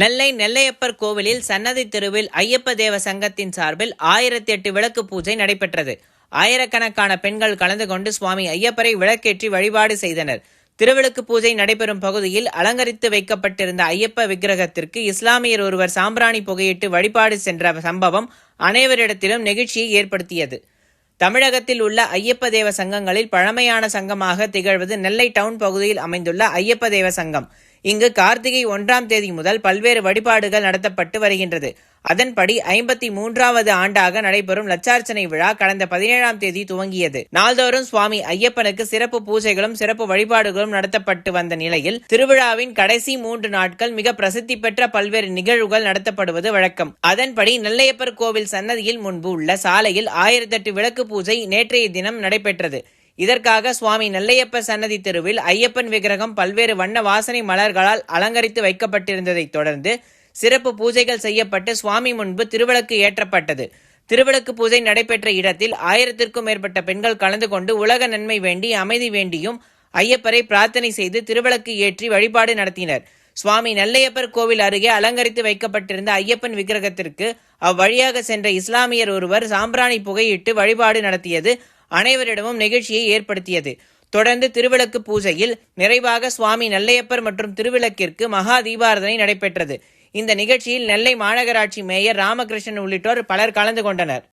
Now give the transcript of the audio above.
நெல்லை நெல்லையப்பர் கோவிலில் சன்னதி தெருவில் ஐயப்ப தேவ சங்கத்தின் சார்பில் ஆயிரத்தி எட்டு விளக்கு பூஜை நடைபெற்றது. ஆயிரக்கணக்கான பெண்கள் கலந்து கொண்டு சுவாமி ஐயப்பரை விளக்கேற்றி வழிபாடு செய்தனர். திருவிளக்கு பூஜை நடைபெறும் பகுதியில் அலங்கரித்து வைக்கப்பட்டிருந்த ஐயப்ப விக்கிரகத்திற்கு இஸ்லாமியர் ஒருவர் சாம்பிராணி புகையிட்டு வழிபாடு சென்ற சம்பவம் அனைவரிடத்திலும் நெகிழ்ச்சியை ஏற்படுத்தியது. தமிழகத்தில் உள்ள ஐயப்ப தேவ சங்கங்களில் பழமையான சங்கமாக திகழ்வது நெல்லை டவுன் பகுதியில் அமைந்துள்ள ஐயப்ப தேவ சங்கம். இங்கு கார்த்திகை ஒன்றாம் தேதி முதல் பல்வேறு வழிபாடுகள் நடத்தப்பட்டு வருகின்றது. அதன்படி ஐம்பத்தி மூன்றாவது ஆண்டாக நடைபெறும் லட்சார்ச்சனை விழா கடந்த பதினேழாம் தேதி துவங்கியது. நாள்தோறும் சுவாமி ஐயப்பனுக்கு சிறப்பு பூஜைகளும் சிறப்பு வழிபாடுகளும் நடத்தப்பட்டு வந்த நிலையில் திருவிழாவின் கடைசி மூன்று நாட்கள் மிக பிரசித்தி பெற்ற பல்வேறு நிகழ்வுகள் நடத்தப்படுவது வழக்கம். அதன்படி நெல்லையப்பர் கோவில் சன்னதியில் முன்பு உள்ள சாலையில் ஆயிரத்தெட்டு விளக்கு பூஜை நேற்றைய தினம் நடைபெற்றது. இதற்காக சுவாமி நெல்லையப்ப சன்னதி தெருவில் ஐயப்பன் விக்கிரகம் பல்வேறு வண்ண வாசனை மலர்களால் அலங்கரித்து வைக்கப்பட்டிருந்ததைத் தொடர்ந்து சிறப்பு பூஜைகள் செய்யப்பட்டு சுவாமி முன்பு திருவிளக்கு ஏற்றப்பட்டது. திருவிளக்கு பூஜை நடைபெற்ற இடத்தில் ஆயிரத்திற்கும் மேற்பட்ட பெண்கள் கலந்து கொண்டு உலக நன்மை வேண்டி அமைதி வேண்டியும் ஐயப்பரை பிரார்த்தனை செய்து திருவிளக்கு ஏற்றி வழிபாடு நடத்தினர். சுவாமி நெல்லையப்பர் கோவில் அருகே அலங்கரித்து வைக்கப்பட்டிருந்த ஐயப்பன் விக்கிரகத்திற்கு அவ்வழியாக சென்ற இஸ்லாமியர் ஒருவர் சாம்பிராணி புகையிட்டு வழிபாடு நடத்தியது அனைவரிடமும் நிகழ்ச்சியை ஏற்படுத்தியது. தொடர்ந்து திருவிளக்கு பூஜையில் நிறைவாக சுவாமி நெல்லையப்பர் மற்றும் திருவிளக்கிற்கு மகா தீபாரதனை நடைபெற்றது. இந்த நிகழ்ச்சியில் நெல்லை மாநகராட்சி மேயர் ராமகிருஷ்ணன் உள்ளிட்டோர் பலர் கலந்து கொண்டனர்.